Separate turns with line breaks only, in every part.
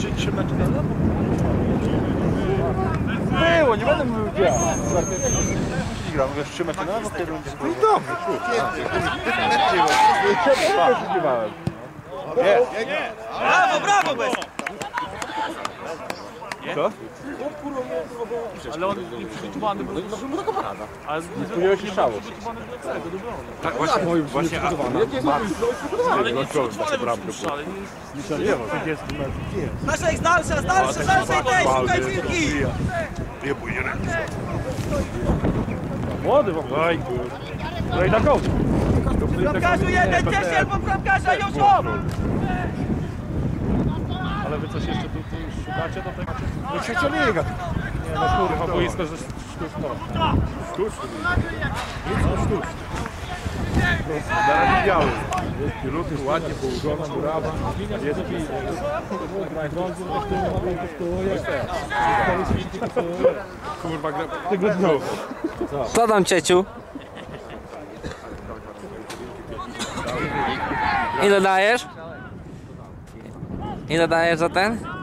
Czy 3 metry na lewo?
Było, nie będę mówił gdzie.
Nie gram, wiesz, 3 metry na lewo, tej rundzie.
No i dobrze, kurwa. Spodziewałem.
Brawo, brawo, bez!
Co?
Ale on nie przygotowany był. No, no taka parada. Ale nie przygotowany do.
Tak, właśnie, moim właśnie przygotowana.
Ale nie przygotowany był przy tym strzale. Nie
Nie ma, 30 metrów.
Naszek z dalsza, z dalsza, z dalszej tej, szukaj piłki!
Nie bój, nie ręki.
Młody w ogóle. Kurwa. No i na kołd.
Bramkarzu jeden, cieszcie po bramkarza, już hop!
Szukacie do tego?
No trzecia liga.
Nie, no kurwa, boisko, że sztuczno.
Sztuczny. Nic no sztuczny. Zaraz biały. Jest piluty, ładnie położona murawa. Jest pij. Kurwa, gra... Tego dnu.
Co tam cieciu? Ile dajesz? Ile dajesz za ten?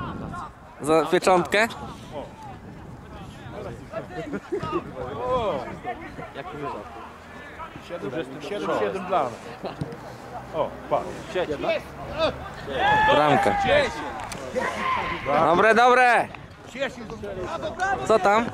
Za pieczątkę?
7-7 dla nas. O, patrz.
Bramka. Dobre, dobre! Co tam?